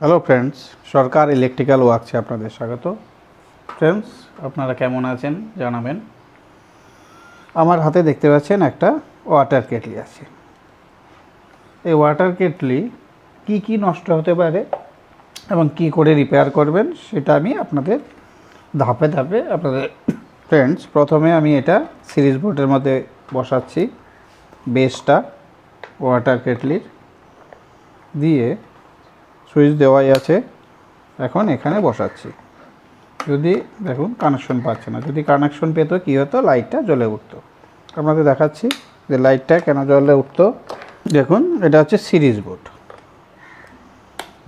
Hello friends Sarkar electrical ওয়ার্কসে আপনাদের স্বাগত। ফ্রেন্ডস আপনারা কেমন আছেন? জানাবেন। আমার হাতে দেখতে পাচ্ছেন একটা ওয়াটার কেটলি আছে। এই ওয়াটার কেটলি কি কি নষ্ট হতে পারে এবং কি করে রিপেয়ার করবেন, সেটা আমি আপনাদের ধাপে ধাপে আপনাদের ফ্রেন্ডস প্রথমে আমি এটা সিরিজ বোর্ডের মধ্যে বসাচ্ছি। বেসটা ওয়াটার কেটলির দিয়ে সুইচ দেওয়াই আছে। এখন এখানে বসাচ্ছি। যদি দেখুন কানেকশন পাচ্ছে না। যদি কানেকশন পেতো কী হতো? লাইটটা জ্বলে উঠতো। আপনাদের দেখাচ্ছি যে লাইটটা কেন জ্বলে উঠতো। দেখুন, এটা হচ্ছে সিরিজ বোর্ড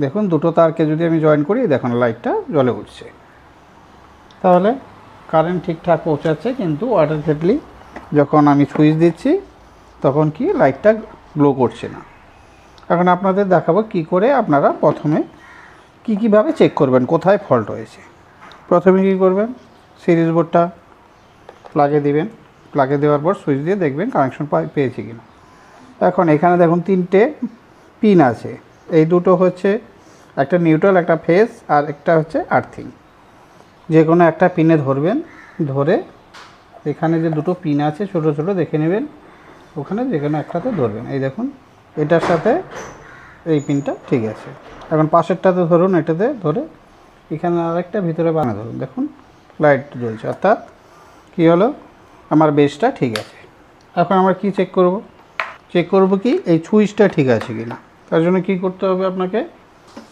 দেখুন, দুটো তারকে যদি আমি জয়েন করি, দেখুন লাইটটা জ্বলে উঠছে। তাহলে কারেন্ট ঠিকঠাক পৌঁছাচ্ছে, কিন্তু কেটলি যখন আমি সুইচ দিচ্ছি, তখন কি? লাইটটা গ্লো করছে না। এখন আপনাদের দেখাবো কি করে আপনারা প্রথমে কি কীভাবে চেক করবেন, কোথায় ফল্ট হয়েছে প্রথমে কি করবেন সিরিজ বোর্ডটা প্লাগে দিবেন। প্লাগে দেওয়ার পর সুইচ দিয়ে দেখবেন কানেকশন পেয়েছি কিনা। এখন এখানে দেখুন তিনটে পিন আছে। এই দুটো হচ্ছে একটা নিউট্রাল একটা ফেস আর একটা হচ্ছে আর্থিং যে কোনো একটা পিনে ধরবেন, ধরে এখানে যে দুটো পিন আছে ছোট ছোট দেখে নেবেন। ওখানে যে কোনো একটাতে ধরবেন। এই দেখুন এটার সাথে এই পিনটা ঠিক আছে। এখন পাশেরটাতে ধরুন, এটাতে ধরে এখানে আরেকটা ভিতরে বানা ধরুন, দেখুন লাইট জ্বলছে। অর্থাৎ কী হলো? আমার বেসটা ঠিক আছে। এখন আমরা কি চেক করব? চেক করব কি এই সুইচটা ঠিক আছে কি না তার জন্য কি করতে হবে আপনাকে?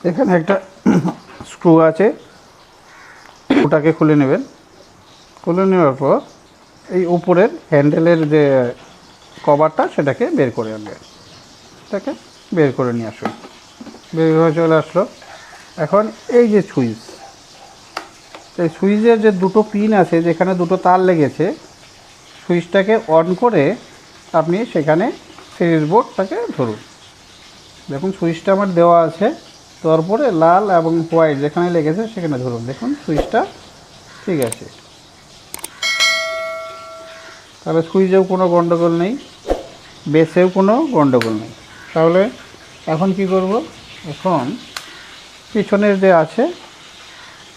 এখানে একটা স্ক্রু আছে। ওটাকে খুলে নেবেন। খুলে নেওয়ার পর এই উপরের হ্যান্ডেলের যে কভারটা সেটাকে বের করে আনবেন। এটাকে বের করে নিয়ে আসুন। বের হয়ে চলে আসলো। এখন এই যে সুইচ, এই সুইচের যে দুটো পিন আছে, যেখানে দুটো তার লেগেছে, সুইচটাকে অন করে আপনি সেখানে সিরিজ বোর্ডটাকে ধরুন। দেখুন, সুইচটা আমার দেওয়া আছে। তারপরে লাল এবং হোয়াইট যেখানে লেগেছে সেখানে ধরুন। দেখুন, সুইচটা ঠিক আছে। তাহলে সুইচেও কোনো গন্ডগোল নেই, বেসেও কোনো গণ্ডগোল নেই। তাহলে এখন কি করব? এখন পিছনের যে আছে,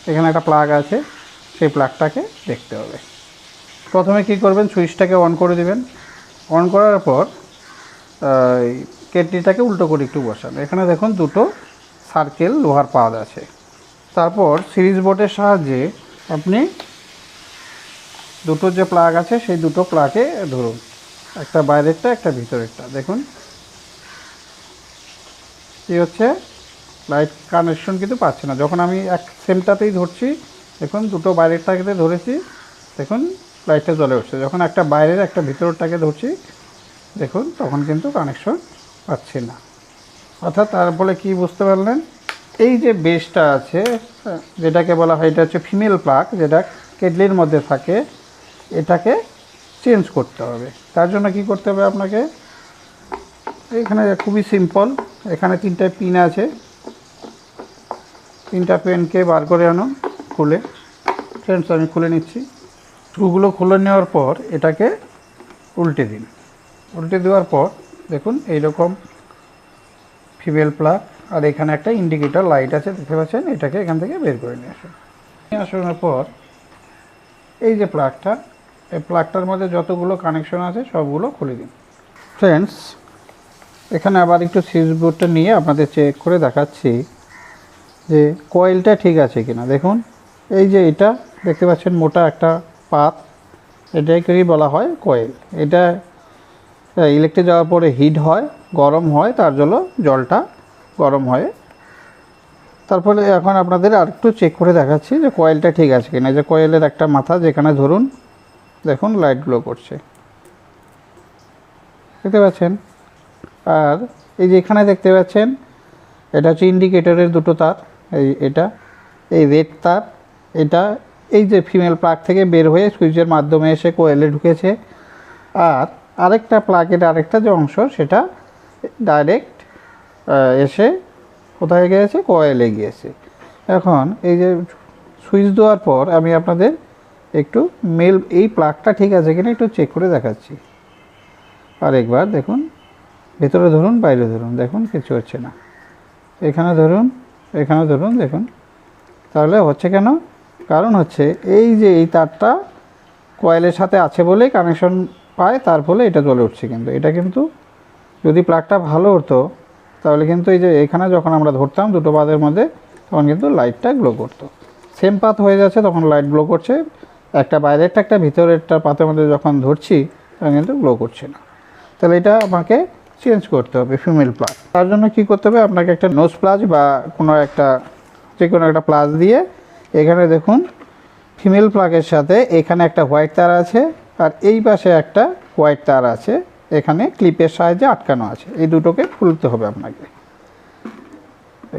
এখানে একটা প্লাগ আছে, সেই প্লাগটাকে দেখতে হবে। প্রথমে কি করবেন? সুইচটাকে অন করে দিবেন। অন করার পর কেটলিটাকে উল্টো করে একটু বসান। এখানে দেখুন দুটো সার্কেল লোহার পাত আছে। তারপর সিরিজ বোর্ডের সাহায্যে আপনি দুটো যে প্লাগ আছে, সেই দুটো প্লাগে ধরুন। একটা বাইরেরটা, একটা ভিতরেরটা। দেখুন কি হচ্ছে লাইট কানেকশন কিন্তু পাচ্ছে না। যখন আমি এক সেমটাতেই ধরছি, দেখুন দুটো বাইরেরটাকে ধরেছি, দেখুন লাইটটা জ্বলে উঠছে। যখন একটা বাইরের, একটা ভিতরটাকে ধরছি, দেখুন তখন কিন্তু কানেকশন পাচ্ছি না। অর্থাৎ তার ফলে কী বুঝতে পারলেন? এই যে বেসটা আছে, যেটাকে বলা হয়, এটা হচ্ছে ফিমেল প্লাক যেটা কেটলির মধ্যে থাকে, এটাকে চেঞ্জ করতে হবে। তার জন্য কি করতে হবে আপনাকে? এখানে খুবই সিম্পল এখানে তিনটা পিন আছে। তিনটা পেনকে বার করে আনুন খুলে। ফ্রেন্ডস আমি খুলে নিচ্ছি। স্ক্রুগুলো খুলে নেওয়ার পর এটাকে উল্টে দিন। উল্টে দেওয়ার পর দেখুন, এইরকম ফিমেল প্লাগ আর এখানে একটা ইন্ডিকেটর লাইট আছে, দেখতে পাচ্ছেন? এটাকে এখান থেকে বের করে নিয়ে আসুন। নিয়ে আসানোর পর এই যে প্লাগটা এই প্লাগটার মধ্যে যতগুলো কানেকশন আছে, সবগুলো খুলে দিন। ফ্রেন্ডস এখানে আবার একটু সুইচ বোর্ডটা নিয়ে আপনাদের চেক করে দেখাচ্ছি যে কয়েলটা ঠিক আছে কিনা। দেখুন, এই যে এটা, দেখতে পাচ্ছেন মোটা একটা পাত, এটাকেই বলা হয় কয়েল এটা ইলেকট্রিক যাওয়ার পরে হিট হয়, গরম হয়, তার জন্য জলটা গরম হয়। তারপরে এখন আপনাদের আর একটু চেক করে দেখাচ্ছি যে কয়েলটা ঠিক আছে কিনা। যে কয়েলের একটা মাথা, যেখানে ধরুন, দেখুন লাইট গ্লো করছে। দেখতে পাচ্ছেন? আর এই যে এখানে দেখতে পাচ্ছেন, এটা হচ্ছে ইন্ডিকেটরের দুটো তার, এই এটা, এই রেড তার, এটা এই যে ফিমেল প্লাগ থেকে বের হয়ে সুইচের মাধ্যমে এসে কোয়েলে ঢুকেছে। আর আরেকটা প্লাগের আরেকটা যে অংশ, সেটা ডাইরেক্ট এসে কোথায় গিয়েছে? কয়েলে গিয়েছে। এখন এই যে সুইচ দেওয়ার পর আমি আপনাদের একটু মেল এই প্লাগটা ঠিক আছে কিনা একটু চেক করে দেখাচ্ছি। আরেকবার দেখুন। ভেতরে ধরুন, বাইরে ধরুন, দেখুন কিছু হচ্ছে না। এখানে ধরুন এখানে ধরুন, দেখুন। তাহলে হচ্ছে কেন? কারণ হচ্ছে এই যে এই তারটা কয়েলের সাথে আছে বলেই কানেকশন পায়, তার ফলে এটা জ্বলে উঠছে কিন্তু। এটা কিন্তু যদি প্লাগটা ভালো হতো, তাহলে কিন্তু এই যে এখানে যখন আমরা ধরতাম দুটো বাদের মধ্যে, তখন কিন্তু লাইটটা গ্লো করতো। সেম পাত হয়ে যাচ্ছে, তখন লাইট গ্লো করছে। একটা বাইরেরটা, একটা ভিতরেরটা পাতের মধ্যে যখন ধরছি, তখন কিন্তু গ্লো করছে না। তাহলে এটা আমাকে চেঞ্জ করতে হবে ফিমেল প্লাগ তার জন্য কি করতে হবে? আপনাকে একটা নোজ প্লাজ বা কোনো একটা যে কোনো একটা প্লাজ দিয়ে এখানে দেখুন ফিমেল প্লাগের সাথে এখানে একটা হোয়াইট তার আছে আর এই পাশে একটা হোয়াইট তার আছে। এখানে ক্লিপের সাহায্যে আটকানো আছে। এই দুটোকে খুলতে হবে আপনাকে।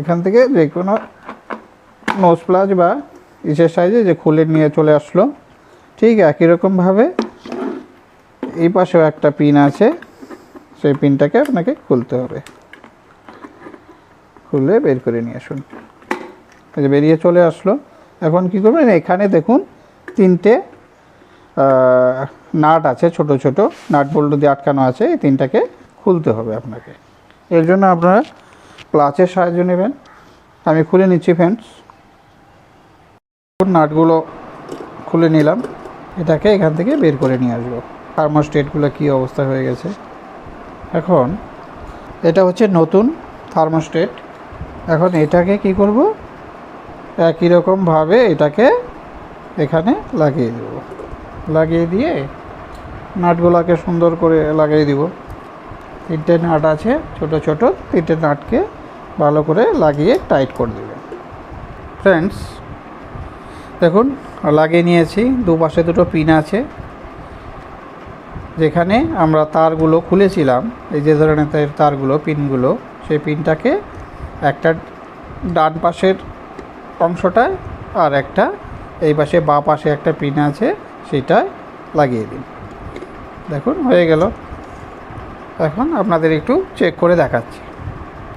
এখান থেকে যে কোনো নোজ প্লাজ বা ইসের সাহায্যে যে খুলে নিয়ে চলে আসলো। ঠিক একই রকমভাবে এই পাশেও একটা পিন আছে। সেই পিনটাকে আপনাকে খুলতে হবে। খুলে বের করে নিয়ে আসুন। এই যে বেরিয়ে চলে আসলো। এখন কি করবেন? এখানে দেখুন তিনটে নাট আছে, ছোট ছোট। নাট বল্টু দিয়ে আটকানো আছে। এই তিনটাকে খুলতে হবে আপনাকে। এর জন্য আপনারা প্লাচের সাহায্য নেবেন। আমি খুলে নিচ্ছি ফ্রেন্ডস নাটগুলো খুলে নিলাম। এটাকে এখান থেকে বের করে নিয়ে আসব। থার্মোস্টেটগুলো কী অবস্থা হয়ে গেছে? এখন এটা হচ্ছে নতুন থার্মোস্টেট। এখন এটাকে কি করব? একই রকমভাবে এটাকে এখানে লাগিয়ে দেব। লাগিয়ে দিয়ে নাটগুলোকে সুন্দর করে লাগিয়ে দিব। তিনটে নাট আছে, ছোট ছোট, তিনটে নাটকে ভালো করে লাগিয়ে টাইট করে দেবেন ফ্রেন্ডস, দেখুন, লাগিয়ে নিয়েছি। দুপাশে দুটো পিন আছে। যেখানে আমরা তারগুলো খুলেছিলাম, এই যে ধরনের তার- তারগুলো, পিনগুলো, সেই পিনটাকে একটা ডান পাশের অংশটায় আর একটা এই পাশে বা পাশে একটা পিন আছে, সেটায় লাগিয়ে দিন। দেখুন, হয়ে গেল। এখন আপনাদের একটু চেক করে দেখাচ্ছি।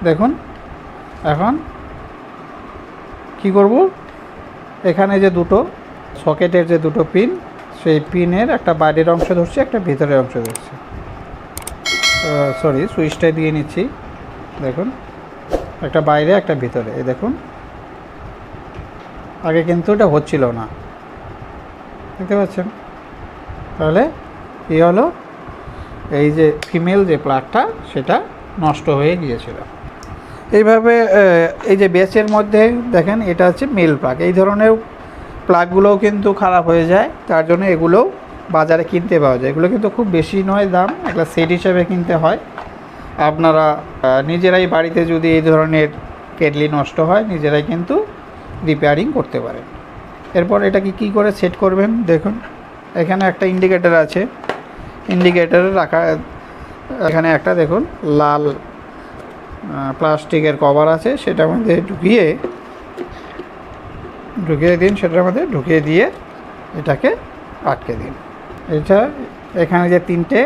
দেখুন, এখন কি করব? এখানে যে দুটো, সকেটের যে দুটো পিন সেই পিনের একটা বাইরের অংশ ধরছে, একটা ভিতরের অংশ ধরছি। সরি সুইচটা দিয়ে নিচ্ছি। দেখুন, একটা বাইরে, একটা ভিতরে। এই দেখুন, আগে কিন্তু এটা হচ্ছিল না। দেখতে পাচ্ছেন? তাহলে এই হলো এই যে ফিমেল যে প্লাগটা সেটা নষ্ট হয়ে গিয়েছিল। এইভাবে এই যে বেচের মধ্যে, দেখেন, এটা হচ্ছে মেল প্লাগ এই ধরনের প্লাগগুলোও কিন্তু খারাপ হয়ে যায়। তার জন্য এগুলো বাজারে কিনতে পাওয়া যায়। এগুলো কিন্তু খুব বেশি নয় দাম একটা সেট হিসেবে কিনতে হয়। আপনারা নিজেরাই বাড়িতে যদি এই ধরনের কেটলি নষ্ট হয়, নিজেরাই কিন্তু রিপেয়ারিং করতে পারেন। এরপর এটাকে কি করে সেট করবেন? দেখুন, এখানে একটা ইন্ডিকেটার আছে। ইন্ডিকেটার রাখা, এখানে একটা দেখুন, লাল প্লাস্টিকের কভার আছে। সেটার মধ্যে ঢুকিয়ে ঢুকিয়ে দিন, সেটার মধ্যে ঢুকিয়ে দিয়ে এটাকে আটকে দিন। এটা এখানে যে তিনটে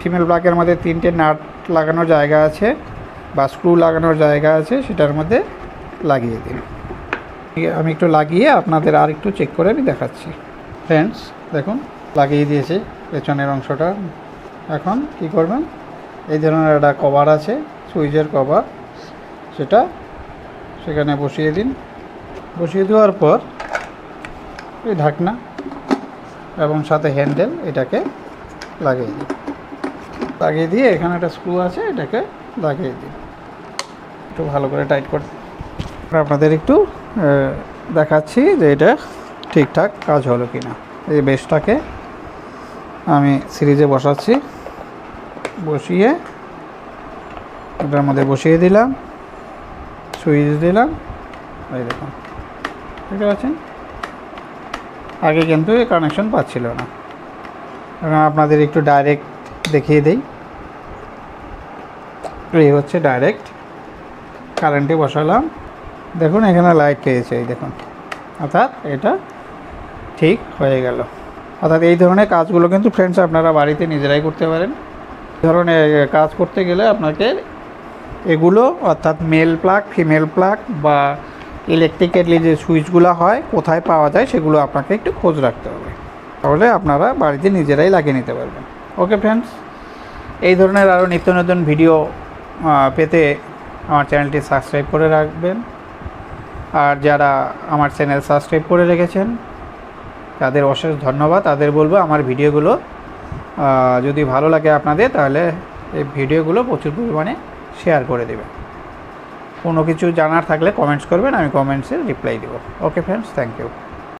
ফিমেল ব্লাকের মধ্যে তিনটে নাট লাগানোর জায়গা আছে বা স্ক্রু লাগানোর জায়গা আছে, সেটার মধ্যে লাগিয়ে দিন। আমি একটু লাগিয়ে আপনাদের আর একটু চেক করে আমি দেখাচ্ছি। ফ্রেন্ডস দেখুন, লাগিয়ে দিয়েছি পেছনের অংশটা। এখন কি করবেন? এই ধরনের একটা কভার আছে, সুইচের কভার সেটা সেখানে বসিয়ে দিন। বসিয়ে দেওয়ার পর এই ঢাকনা এবং সাথে হ্যান্ডেল এটাকে লাগিয়ে দিই। লাগিয়ে দিয়ে এখানে একটা স্ক্রু আছে, এটাকে লাগিয়ে দিন একটু ভালো করে টাইট করে আপনাদের একটু দেখাচ্ছি যে এটা ঠিকঠাক কাজ হলো কি না এই বেসটাকে আমি সিরিজে বসাচ্ছি। বসিয়ে এটার মধ্যে বসিয়ে দিলাম, সুইচ দিলাম। এই দেখুন। বুঝতে পারছেন আগে কিন্তু এই কানেকশন পাচ্ছিল না। এখন আপনাদের একটু ডাইরেক্ট দেখিয়ে দেই। এই হচ্ছে ডাইরেক্ট কারেন্টে বসালাম। দেখুন, এখানে লাইট পেয়েছে, এই দেখুন। অর্থাৎ এটা ঠিক হয়ে গেল। অর্থাৎ এই ধরনের কাজগুলো কিন্তু ফ্রেন্ডস আপনারা বাড়িতে নিজেরাই করতে পারেন। এই ধরনের কাজ করতে গেলে আপনাকে এগুলো, অর্থাৎ মেল প্লাগ ফিমেল প্লাগ বা ইলেকট্রিক্যালি যে সুইচগুলো হয়, কোথায় পাওয়া যায় সেগুলো আপনাকে একটু খোঁজ রাখতে হবে। তাহলে আপনারা বাড়িতে নিজেরাই লাগিয়ে নিতে পারবেন। ওকে ফ্রেন্ডস এই ধরনের আরও নিত্য নতুন ভিডিও পেতে আমার চ্যানেলটি সাবস্ক্রাইব করে রাখবেন। আর যারা আমার চ্যানেল সাবস্ক্রাইব করে রেখেছেন, তাদের অশেষ ধন্যবাদ। তাদের বলব আমার ভিডিওগুলো যদি ভালো লাগে আপনাদের, তাহলে এই ভিডিওগুলো প্রচুর পরিমাণে শেয়ার করে দেবেন। কোনো কিছু জানার থাকলে কমেন্টস করবেন আমি কমেন্টসে রিপ্লাই দেবো। Okay friends thank you